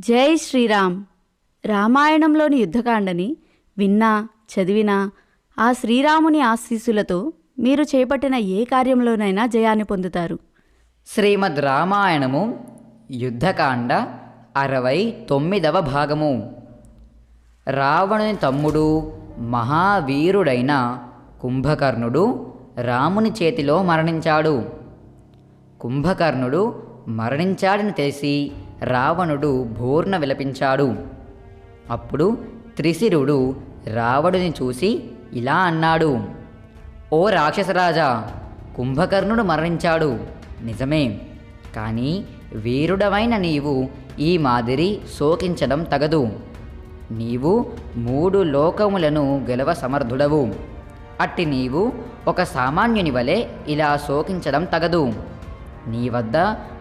జై శ్రీరామ్. రామాయణంలోని యుద్ధకాండని విన్నా చదివినా ఆ శ్రీరాముని ఆశీస్సులతో మీరు చేపట్టిన ఏ కార్యంలోనైనా జయాన్ని పొందుతారు. శ్రీమద్ రామాయణము యుద్ధకాండ అరవై తొమ్మిదవ భాగము. రావణుని తమ్ముడు మహావీరుడైన కుంభకర్ణుడు రాముని చేతిలో మరణించాడు. కుంభకర్ణుడు మరణించాడని తెలిసి రావణుడు భూర్ణ విలపించాడు. అప్పుడు త్రిశిరుడు రావణుని చూసి ఇలా అన్నాడు ఓ రాక్షసరాజా కుంభకర్ణుడు మరణించాడు. నిజమే కానీ వీరుడవైన నీవు ఈ మాదిరి శోకించడం తగదు. నీవు మూడు లోకములను గెలవ సమర్థుడవు. అట్టి నీవు ఒక సామాన్యుని వలె ఇలా శోకించడం తగదు. నీ వద్ద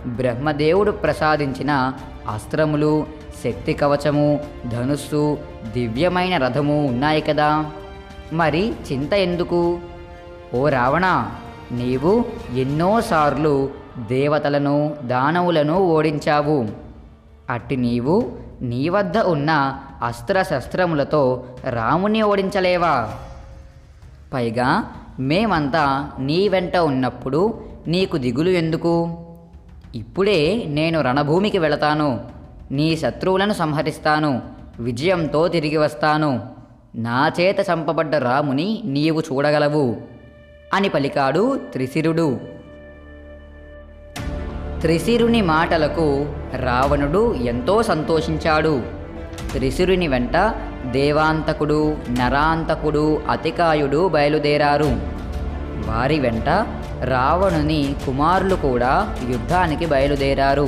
బ్రహ్మదేవుడు ప్రసాదించిన అస్త్రములు శక్తి కవచము ధనుస్సు దివ్యమైన రథము ఉన్నాయి కదా. మరి చింత ఎందుకు? ఓ రావణ నీవు ఎన్నోసార్లు దేవతలను దానవులను ఓడించావు. అట్టి నీవు నీ వద్ద ఉన్న అస్త్రశస్త్రములతో రాముని ఓడించలేవా? పైగా మేమంతా నీ వెంట ఉన్నప్పుడు నీకు దిగులు ఎందుకు? ఇప్పుడే నేను రణభూమికి వెళతాను. నీ శత్రువులను సంహరిస్తాను. విజయంతో తిరిగి వస్తాను. నా చేత చంపబడ్డ రాముని నీవు చూడగలవు అని పలికాడు త్రిశిరుడు. త్రిశిరుని మాటలకు రావణుడు ఎంతో సంతోషించాడు. త్రిశిరుని వెంట దేవాంతకుడు నరాంతకుడు అతికాయుడు బయలుదేరారు. వారి వెంట రావణుని కుమారులు కూడా యుద్ధానికి బయలుదేరారు.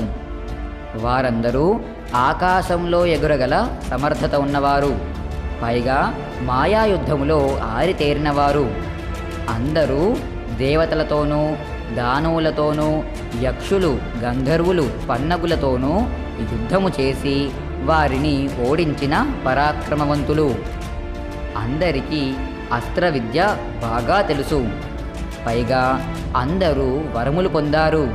వారందరూ ఆకాశంలో ఎగురగల సమర్థత ఉన్నవారు. పైగా మాయాయుద్ధములో ఆరితేరినవారు. అందరూ దేవతలతోనూ దానవులతోనూ యక్షులు గంధర్వులు పన్నగులతోనూ యుద్ధము చేసి వారిని ఓడించిన పరాక్రమవంతులు. అందరికీ అస్త్ర విద్య బాగా తెలుసు. పైగా అందరూ వరములు పొందారు.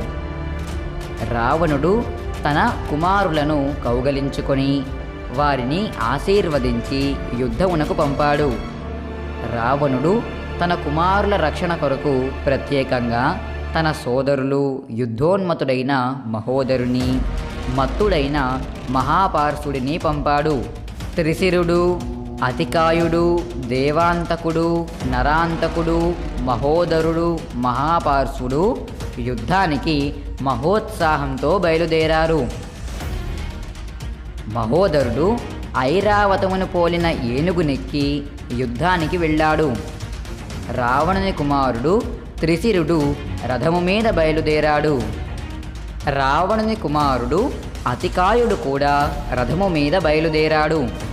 రావణుడు తన కుమారులను కౌగలించుకొని వారిని ఆశీర్వదించి యుద్ధమునకు పంపాడు. రావణుడు తన కుమారుల రక్షణ కొరకు ప్రత్యేకంగా తన సోదరులు యుద్ధోన్మతుడైన మహోదరుని మత్తుడైన మహాపార్శుడిని పంపాడు. త్రిశిరుడు అతికాయుడు దేవాంతకుడు నరాంతకుడు మహోదరుడు మహాపార్శుడు యుద్ధానికి మహోత్సాహంతో బయలుదేరారు. మహోదరుడు ఐరావతమును పోలిన ఏనుగునెక్కి యుద్ధానికి వెళ్ళాడు. రావణుని కుమారుడు త్రిశిరుడు రథము మీద బయలుదేరాడు. రావణుని కుమారుడు అతికాయుడు కూడా రథము మీద బయలుదేరాడు.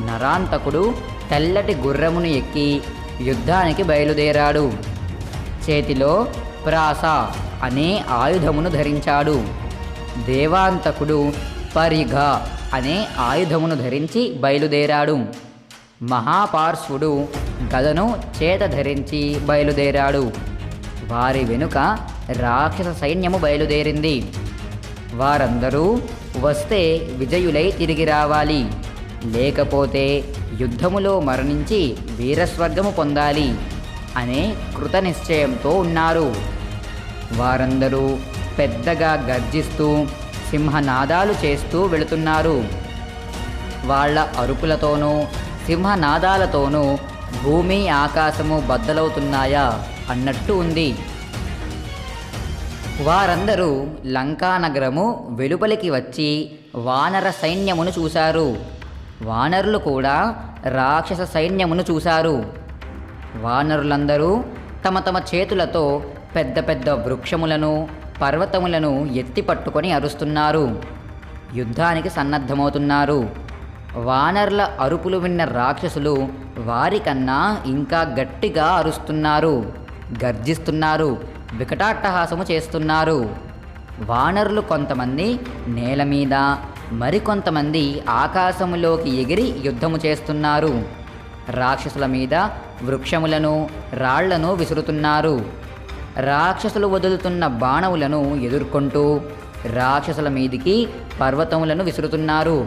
నరాంతకుడు తెల్లటి గుర్రమును ఎక్కి యుద్ధానికి బయలుదేరాడు. చేతిలో ప్రాస అనే ఆయుధమును ధరించాడు. దేవాంతకుడు పరిఘ అనే ఆయుధమును ధరించి బయలుదేరాడు. మహాపార్శ్వుడు గదను చేత ధరించి బయలుదేరాడు. వారి వెనుక రాక్షస సైన్యము బయలుదేరింది. వారందరూ వస్తే విజయులై తిరిగి రావాలి. లేకపోతే యుద్ధములో మరణించి వీరస్వర్గము పొందాలి అనే కృతనిశ్చయంతో ఉన్నారు. వారందరూ పెద్దగా గర్జిస్తూ సింహనాదాలు చేస్తూ వెళుతున్నారు. వాళ్ళ అరుపులతోనూ సింహనాదాలతోనూ భూమి ఆకాశము బద్దలవుతున్నాయా అన్నట్టు ఉంది. వారందరూ లంకానగరము వెలుపలికి వచ్చి వానర సైన్యమును చూశారు. వానరులు కూడా రాక్షస సైన్యమును చూశారు. వానరులందరూ తమ తమ చేతులతో పెద్ద పెద్ద వృక్షములను పర్వతములను ఎత్తి పట్టుకొని అరుస్తున్నారు. యుద్ధానికి సన్నద్ధమవుతున్నారు. వానర్ల అరుపులు విన్న రాక్షసులు వారికన్నా ఇంకా గట్టిగా అరుస్తున్నారు. గర్జిస్తున్నారు వికటాట్టహాసము చేస్తున్నారు. వానరులు కొంతమంది నేల మీద మరికొంతమంది ఆకాశములోకి ఎగిరి యుద్ధము చేస్తున్నారు. రాక్షసుల మీద వృక్షములను రాళ్ళను విసురుతున్నారు. రాక్షసులు వదులుతున్న బాణములను ఎదుర్కొంటూ రాక్షసుల మీదికి పర్వతములను విసురుతున్నారు.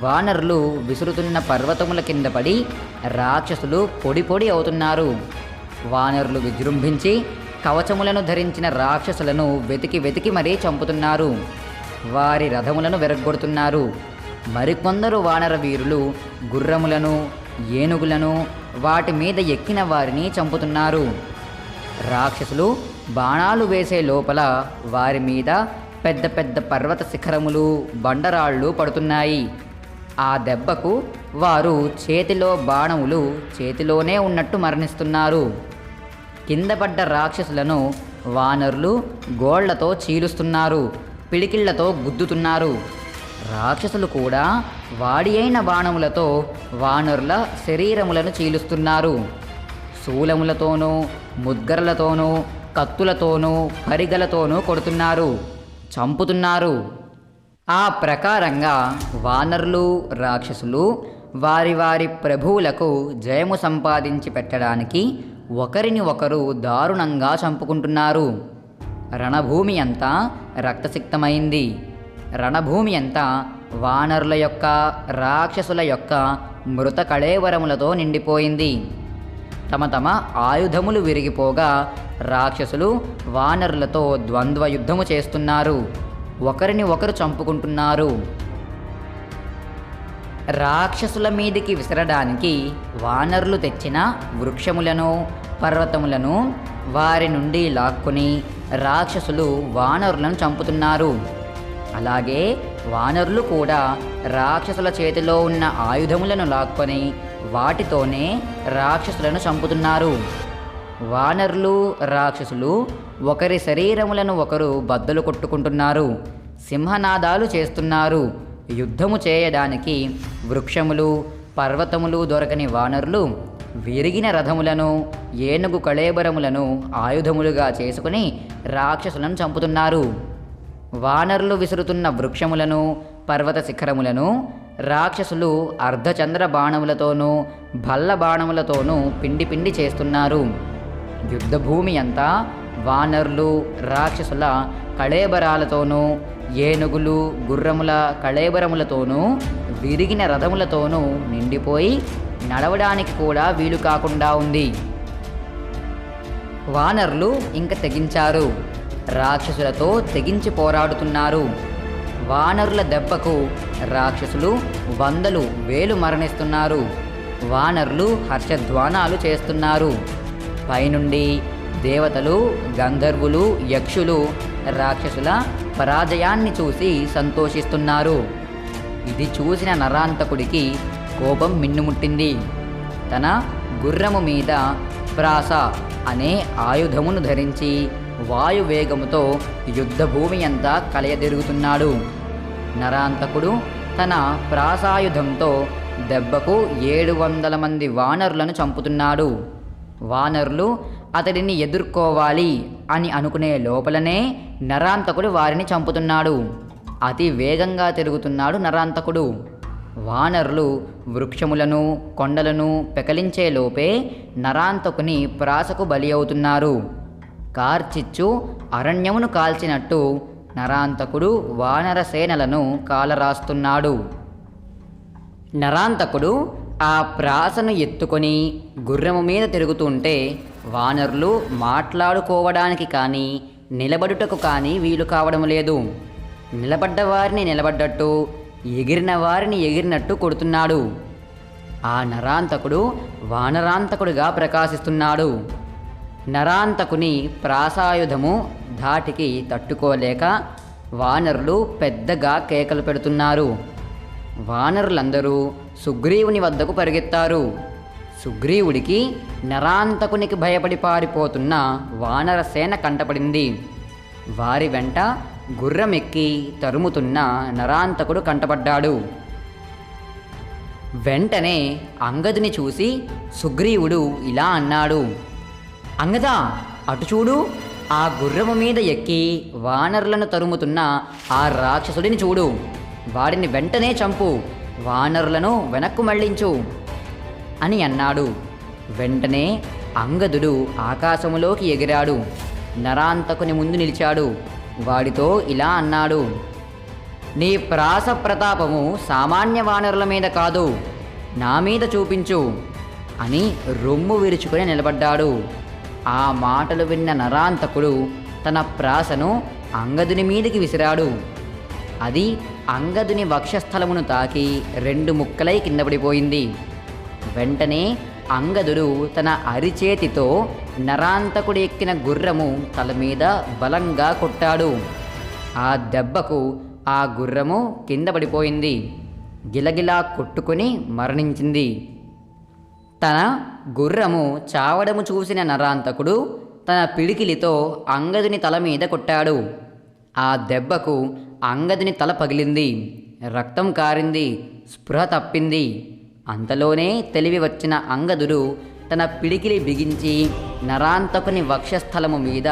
వానరులు విసురుతున్న పర్వతముల కింద పడి రాక్షసులు పొడి పొడి అవుతున్నారు. వానరులు విజృంభించి కవచములను ధరించిన రాక్షసులను వెతికి వెతికి మరీ చంపుతున్నారు. వారి రథములను వెరగొడుతున్నారు మరికొందరు వానర వీరులు గుర్రములను ఏనుగులను వాటి మీద ఎక్కిన వారిని చంపుతున్నారు. రాక్షసులు బాణాలు వేసే లోపల వారి మీద పెద్ద పెద్ద పర్వత శిఖరములు బండరాళ్ళు పడుతున్నాయి. ఆ దెబ్బకు వారు చేతిలో బాణములు చేతిలోనే ఉన్నట్టు మరణిస్తున్నారు. కింద పడ్డ రాక్షసులను వానరులు గోళ్ళతో చీలుస్తున్నారు. పిడికిళ్ళతో గుద్దుతున్నారు. రాక్షసులు కూడా వాడి అయిన బాణములతో వానరుల శరీరములను చీలుస్తున్నారు. శూలములతోనూ ముద్గరలతోనూ కత్తులతోనూ పరిగలతోనూ కొడుతున్నారు. చంపుతున్నారు. ఆ ప్రకారంగా వానరులు రాక్షసులు వారి వారి ప్రభువులకు జయము సంపాదించి పెట్టడానికి ఒకరిని ఒకరు దారుణంగా చంపుకుంటున్నారు. రణభూమి అంతా రక్తసిక్తమైంది. రణభూమి అంతా వానరుల యొక్క రాక్షసుల యొక్క మృత కళేవరములతో నిండిపోయింది. తమ తమ ఆయుధములు విరిగిపోగా రాక్షసులు వానరులతో ద్వంద్వ యుద్ధము చేస్తున్నారు. ఒకరిని ఒకరు చంపుకుంటున్నారు. రాక్షసుల మీదికి విసరడానికి వానరులు తెచ్చిన వృక్షములను పర్వతములను వారి నుండి లాక్కుని రాక్షసులు వానరులను చంపుతున్నారు. అలాగే వానరులు కూడా రాక్షసుల చేతిలో ఉన్న ఆయుధములను లాక్కొని వాటితోనే రాక్షసులను చంపుతున్నారు. వానరులు రాక్షసులు ఒకరి శరీరములను ఒకరు బద్దలు కొట్టుకుంటున్నారు సింహనాదాలు చేస్తున్నారు. యుద్ధము చేయడానికి వృక్షములు పర్వతములు దొరకని వానరులు విరిగిన రథములను ఏనుగు కళేబరములను ఆయుధములుగా చేసుకుని రాక్షసులను చంపుతున్నారు. వానరులు విసురుతున్న వృక్షములను పర్వత శిఖరములను రాక్షసులు అర్ధచంద్ర బాణములతోనూ భల్ల బాణములతోనూ పిండి పిండి చేస్తున్నారు. యుద్ధభూమి అంతా వానరులు రాక్షసుల కళేబరాలతోనూ ఏనుగులు గుర్రముల కళేబరములతోనూ విరిగిన రథములతోనూ నిండిపోయి నడవడానికి కూడా వీలు కాకుండా ఉంది. వానరులు ఇంక తెగించారు. రాక్షసులతో తెగించి పోరాడుతున్నారు. వానరుల దెబ్బకు రాక్షసులు వందలు వేలు మరణిస్తున్నారు. వానరులు హర్షధ్వానాలు చేస్తున్నారు. పైనుండి దేవతలు గంధర్వులు యక్షులు రాక్షసుల పరాజయాన్ని చూసి సంతోషిస్తున్నారు. ఇది చూసిన నరాంతకుడికి కోపం మిన్నుముట్టింది. తన గుర్రము మీద ప్రాస అనే ఆయుధమును ధరించి వాయువేగముతో యుద్ధభూమి అంతా కలయదిరుగుతున్నాడు. నరాంతకుడు తన ప్రాసాయుధంతో దెబ్బకు ఏడు వందల మంది వానరులను చంపుతున్నాడు. వానరులు అతడిని ఎదుర్కోవాలి అని అనుకునే లోపలనే నరాంతకుడు వారిని చంపుతున్నాడు. అతి వేగంగా తిరుగుతున్నాడు నరాంతకుడు. వానరులు వృక్షములను కొండలను పెకలించేలోపే నరాంతకుని ప్రాసకు బలి అవుతున్నారు. కార్చిచ్చు అరణ్యమును కాల్చినట్టు నరాంతకుడు వానర సేనలను కాలరాస్తున్నాడు. నరాంతకుడు ఆ ప్రాసను ఎత్తుకొని గుర్రము మీద తిరుగుతుంటే వానరులు మాట్లాడుకోవడానికి కానీ నిలబడుటకు కానీ వీలు కావడం లేదు. నిలబడ్డ వారిని నిలబడ్డట్టు ఎగిరిన వారిని ఎగిరినట్టు కొడుతున్నాడు. ఆ నరాంతకుడు వానరాంతకుడుగా ప్రకాశిస్తున్నాడు. నరాంతకుని ప్రాసాయుధము ధాటికి తట్టుకోలేక వానరులు పెద్దగా కేకలు పెడుతున్నారు. వానరులందరూ సుగ్రీవుని వద్దకు పరిగెత్తారు. సుగ్రీవుడికి నరాంతకునికి భయపడి పారిపోతున్న వానరసేన కంటపడింది. వారి వెంట గుర్రమెక్కి తరుముతున్న నరాంతకుడు కంటపడ్డాడు. వెంటనే అంగదుని చూసి సుగ్రీవుడు ఇలా అన్నాడు. అంగదా అటు చూడు ఆ గుర్రము మీద ఎక్కి వానరులను తరుముతున్న ఆ రాక్షసుడిని చూడు. వాడిని వెంటనే చంపు వానరులను వెనక్కు మళ్ళించు అని అన్నాడు. వెంటనే అంగదుడు ఆకాశములోకి ఎగిరాడు. నరాంతకుని ముందు నిలిచాడు. వాడితో ఇలా అన్నాడు. నీ ప్రాస ప్రతాపము సామాన్య వానరుల మీద కాదు నా మీద చూపించు అని రొమ్ము విరుచుకొని నిలబడ్డాడు. ఆ మాటలు విన్న నరాంతకుడు తన ప్రాసను అంగదుని మీదికి విసిరాడు. అది అంగదుని వక్షస్థలమును తాకి రెండు ముక్కలై కిందపడిపోయింది వెంటనే అంగదుడు తన అరిచేతితో నరాంతకుడు ఎక్కిన గుర్రము తల మీద బలంగా కొట్టాడు. ఆ దెబ్బకు ఆ గుర్రము కింద పడిపోయింది. గిలగిలా కొట్టుకొని మరణించింది. తన గుర్రము చావడము చూసిన నరాంతకుడు తన పిడికిలితో అంగదుని తల మీద కొట్టాడు. ఆ దెబ్బకు అంగదుని తల పగిలింది. రక్తం కారింది. స్పృహ తప్పింది. అంతలోనే తెలివి వచ్చిన అంగదుడు తన పిడికిలి బిగించి నరాంతకుని వక్షస్థలము మీద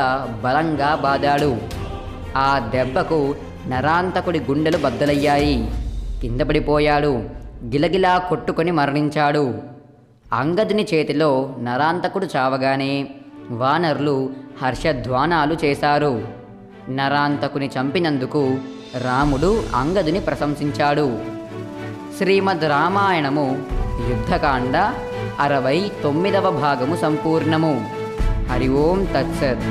బలంగా బాదాడు. ఆ దెబ్బకు నరాంతకుడి గుండెలు బద్దలయ్యాయి. కింద పడిపోయాడు. గిలగిలా కొట్టుకొని మరణించాడు. అంగదుని చేతిలో నరాంతకుడు చావగానే వానరులు హర్షధ్వానాలు చేశారు. నరాంతకుని చంపినందుకు రాముడు అంగదుని ప్రశంసించాడు. శ్రీమద్ రామాయణము యుద్ధకాండ అరవై తొమ్మిదవ భాగము సంపూర్ణము. హరి ఓం తత్సత్.